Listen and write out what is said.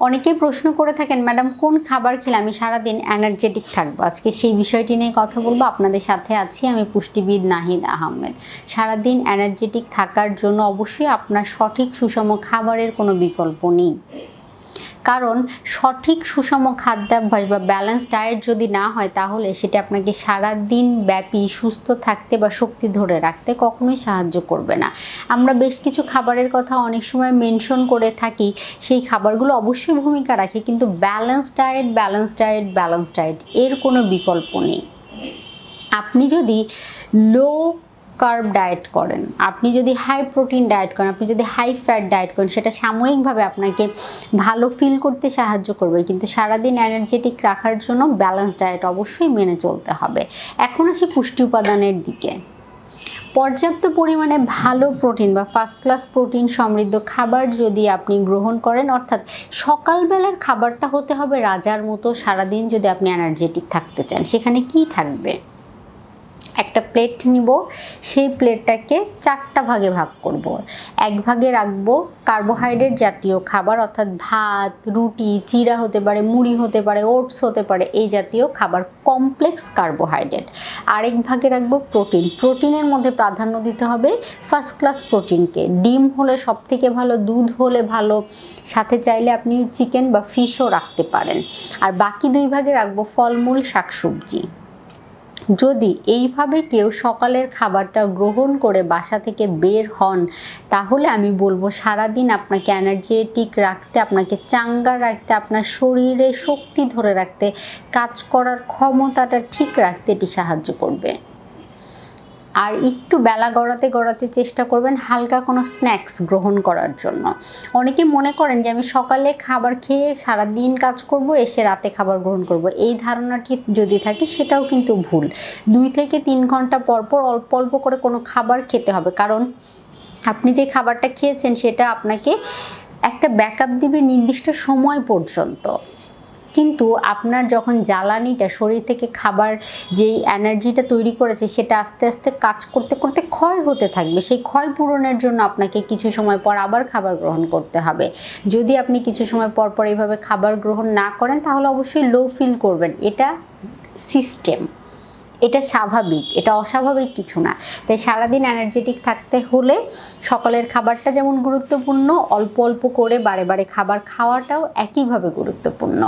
অনেকেই প্রশ্ন করে থাকেন, ম্যাডাম, কোন খাবার খেলে আমি সারাদিন এনার্জেটিক থাকব? আজকে সেই বিষয়টি নিয়ে কথা বলব। আপনাদের সাথে আছি আমি পুষ্টিবিদ নাহিদ আহমেদ। সারাদিন এনার্জেটিক থাকার জন্য অবশ্যই আপনার সঠিক সুষম খাবারের কোনো বিকল্প নেই। কারণ সঠিক সুষম খাদ্যাভ্যাস বা ব্যালেন্স ডায়েট যদি না হয় তাহলে সেটা আপনাকে সারা দিন ব্যাপী সুস্থ থাকতে বা শক্তি ধরে রাখতে কখনোই সাহায্য করবে না। আমরা বেশ কিছু খাবারের কথা অনেক সময় মেনশন করে থাকি, সেই খাবারগুলো অবশ্যই ভূমিকা রাখে, কিন্তু balance diet balance diet balance diet এর কোনো বিকল্প নেই। আপনি যদি লো কার্ব ডায়েট করেন। আপনি যদি হাই প্রোটিন ডায়েট করেন, আপনি যদি হাই ফ্যাট ডায়েট করেন, সেটা সাময়িকভাবে আপনাকে ভালো ফিল করতে সাহায্য করবে। কিন্তু সারাদিন এনার্জেটিক রাখার জন্য ব্যালেন্স ডায়েট অবশ্যই মেনে চলতে হবে। এখন আসি পুষ্টি উপাদানের দিকে। পর্যাপ্ত পরিমাণে ভালো প্রোটিন বা ফার্স্ট ক্লাস প্রোটিন সমৃদ্ধ খাবার যদি আপনি গ্রহণ করেন, অর্থাৎ সকালবেলার খাবারটা হতে হবে রাজার মতো সারাদিন যদি আপনি এনার্জেটিক থাকতে চান, সেখানে কি থাকবে? একটা প্লেট নিব, সেই প্লেটটাকে চারটা ভাগে ভাগ করব। এক ভাগে রাখব কার্বোহাইড্রেট জাতীয় খাবার, অর্থাৎ ভাত, রুটি চিরা হতে পারে, মুড়ি হতে পারে ওটস হতে পারে, এই জাতীয় খাবার কমপ্লেক্স কার্বোহাইড্রেট আরেক ভাগে রাখব প্রোটিন প্রোটিনের মধ্যে প্রাধান্য দিতে হবে ফার্স্ট ক্লাস প্রোটিনকে ডিম হলে সব থেকে ভালো, দুধ হলে ভালো, সাথে চাইলে আপনি চিকেন বা ফিশও রাখতে পারেন। আর বাকি দুই ভাগে রাখব ফলমূল, শাকসবজি। যদি এইভাবে কেউ সকালের খাবারটা গ্রহণ করে বাসা থেকে বের হন, তাহলে আমি বলব সারাদিন আপনাকে এনার্জেটিক রাখতে, আপনাকে চাঙ্গা রাখতে, আপনার শরীরে শক্তি ধরে রাখতে, কাজ করার ক্ষমতাটা ঠিক রাখতে এটি সাহায্য করবে। আর একটু বেলা গড়াতে গড়াতে চেষ্টা করবেন হালকা কোনো স্ন্যাক্স গ্রহণ করার জন্য। অনেকে মনে করেন যে আমি সকালে খাবার খেয়ে সারা দিন কাজ করব, এসে রাতে খাবার গ্রহণ করব। এই ধারণাটি যদি থাকে সেটাও কিন্তু ভুল। দুই থেকে তিন ঘণ্টা পর পর অল্প অল্প করে কোনো খাবার খেতে হবে। কারণ আপনি যে খাবারটা খেয়েছেন সেটা আপনাকে একটা ব্যাকআপ দিবে নির্দিষ্ট সময় পর্যন্ত। কিন্তু আপনার যখন জ্বালানিটা, শরীর থেকে খাবার যেই এনার্জিটা তৈরি করেছে, সেটা আস্তে আস্তে কাজ করতে করতে ক্ষয় হতে থাকবে। সেই ক্ষয় পূরণের জন্য আপনাকে কিছু সময় পর আবার খাবার গ্রহণ করতে হবে। যদি আপনি কিছু সময় পর পর এইভাবে খাবার গ্রহণ না করেন, তাহলে অবশ্যই লো ফিল করবেন। এটা সিস্টেম এটা স্বাভাবিক। এটা অস্বাভাবিক কিছু না। তাই সারাদিন এনার্জেটিক থাকতে হলে সকালের খাবারটা যেমন গুরুত্বপূর্ণ, অল্প অল্প করে বারে বারে খাবার খাওয়াটাও একইভাবে গুরুত্বপূর্ণ।